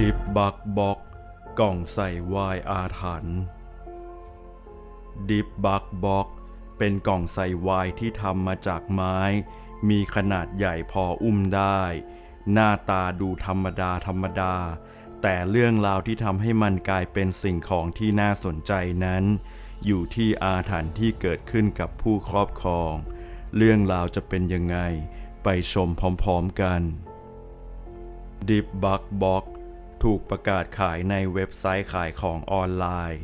ดิบบักบ็อกกล่องใส่วายอาถรรพ์ดิบบักบ็อกเป็นกล่องใส่วายที่ทำมาจากไม้ มีขนาดใหญ่พออุ้มได้ หน้าตาดูธรรมดาธรรมดา แต่เรื่องราวที่ทำให้มันกลายเป็นสิ่งของที่น่าสนใจนั้น อยู่ที่อาถรรพ์ที่เกิดขึ้นกับผู้ครอบครอง เรื่องราวจะเป็นยังไง ไปชมพร้อมๆกัน ดิบบักบ็อก ถูกประกาศขายในเว็บไซต์ขายของออนไลน์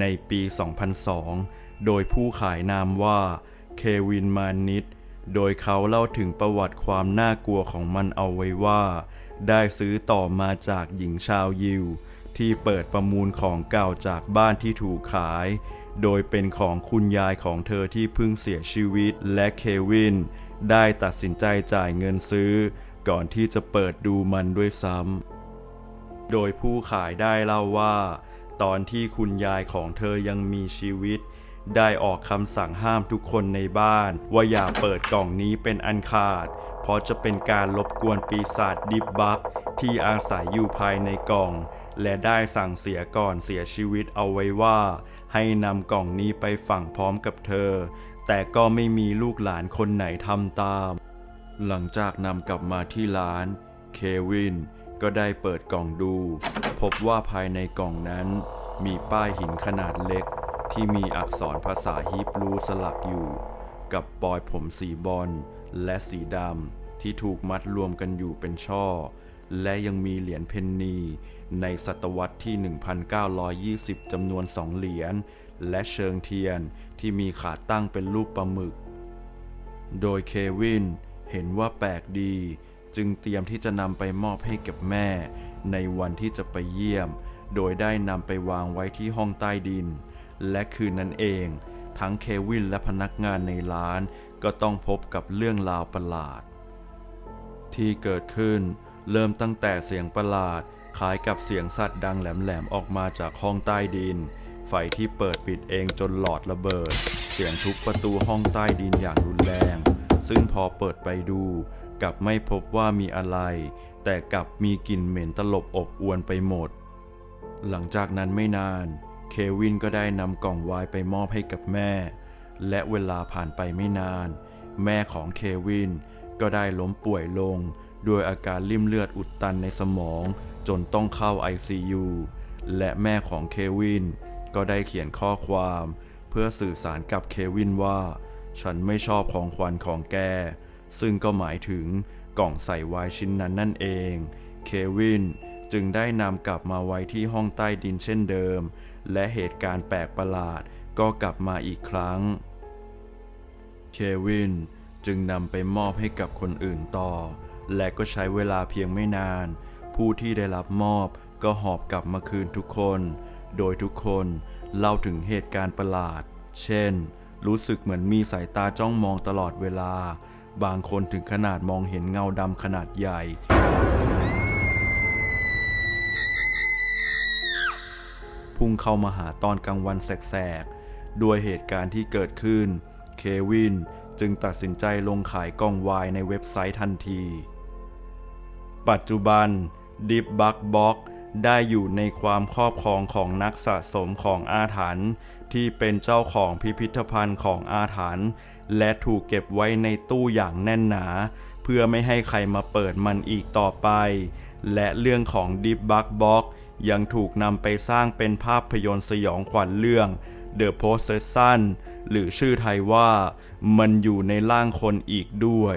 ในปี 2002 โดยผู้ขายนามว่าเควินมานิดโดยเขาเล่าถึงประวัติความน่ากลัวของมันเอาไว้ว่า ได้ซื้อต่อมาจากหญิงชาวยิว ที่เปิดประมูลของเก่าจากบ้านที่ถูกขาย โดยเป็นของคุณยายของเธอที่เพิ่งเสียชีวิตและเควิน ได้ตัดสินใจจ่ายเงินซื้อ ก่อนที่จะเปิดดูมันด้วยซ้ำ โดยผู้ขายได้เล่าว่า ตอนที่คุณยายของเธอยังมีชีวิต ได้ออกคำสั่งห้ามทุกคนในบ้าน ว่าอย่าเปิดกล่องนี้เป็นอันขาด เพราะจะเป็นการรบกวนปีศาจดิบบักที่อาศัยอยู่ภายในกล่อง และได้สั่งเสียก่อนเสียชีวิตเอาไว้ว่า ให้นำกล่องนี้ไปฝังพร้อมกับเธอ แต่ก็ไม่มีลูกหลานคนไหนทำตาม หลังจากนำกลับมาที่ร้าน เควิน ก็ได้เปิดกล่องดู พบว่าภายในกล่องนั้นมีป้ายหินขนาดเล็ก ที่มีอักษรภาษาฮีบรูสลักอยู่ กับปลอยผมสีบอลและสีดำที่ถูกมัดรวมกันอยู่เป็นช่อ และยังมีเหรียญเพนนี ในศตวรรษที่ 1920จำนวนสองเหรียญและเชิงเทียนที่มีขาตั้งเป็นรูปปลาหมึก โดยเควินเห็นว่าแปลกดี จึงเตรียมที่จะนำไปมอบให้กับแม่ ในวันที่จะไปเยี่ยม โดยได้นำไปวางไว้ที่ห้องใต้ดิน และคืนนั้นเอง ทั้งเควินและพนักงานในร้านก็ต้องพบกับเรื่องราวประหลาด ที่เกิดขึ้นเริ่มตั้งแต่เสียงประหลาดคล้ายกับเสียงสัตว์ดังแหลมๆออกมาจากห้องใต้ดิน ไฟที่เปิดปิดเองจนหลอดระเบิด เสียงทุบประตูห้องใต้ดินอย่างรุนแรง ซึ่งพอเปิดไปดู กลับไม่พบว่ามีอะไร แต่กลับมีกลิ่นเหม็นตลบอบอวนไปหมด หลังจากนั้นไม่นาน เควินก็ได้นำกล่องไวน์ไปมอบให้กับแม่ และเวลาผ่านไปไม่นาน แม่ของเควินก็ได้ล้มป่วยลงด้วยอาการลิ่มเลือดอุดตันในสมอง จนต้องเข้า ICU และแม่ของเควินก็ได้เขียนข้อความ เพื่อสื่อสารกับเควินว่า ฉันไม่ชอบของขวัญของแก ซึ่งก็หมายถึงกล่องใส่ไวน์ชิ้นนั้นนั่นเอง เควินจึงได้นำกลับมาไว้ที่ห้องใต้ดินเช่นเดิม และเหตุการณ์แปลกประหลาดก็กลับมาอีกครั้ง เควินจึงนำไปมอบให้กับคนอื่นต่อ และก็ใช้เวลาเพียงไม่นาน ผู้ที่ได้รับมอบก็หอบกลับมาคืนทุกคน โดยทุกคนเล่าถึงเหตุการณ์ประหลาด เช่น รู้สึกเหมือนมีสายตาจ้องมองตลอดเวลา บางคนถึงขนาดมองเห็นเงาดำขนาดใหญ่ พุ่งเข้ามาหาตอนกลางวันแสกๆด้วยเหตุการณ์ที่เกิดขึ้น เควินจึงตัดสินใจลงขายกล่องวายในเว็บไซต์ทันที ปัจจุบันดิบบักบ็อก ได้อยู่ในความครอบครองของนักสะสมของอาถรรพ์ที่เป็นเจ้าของพิพิธภัณฑ์ของอาถรรพ์และถูกเก็บไว้ในตู้อย่างแน่นหนา เพื่อไม่ให้ใครมาเปิดมันอีกต่อไป และเรื่องของดิบบักบ็อกยังถูกนำไปสร้างเป็นภาพยนตร์สยองขวัญเรื่อง The Possession หรือชื่อไทยว่า มันอยู่ในร่างคนอีกด้วย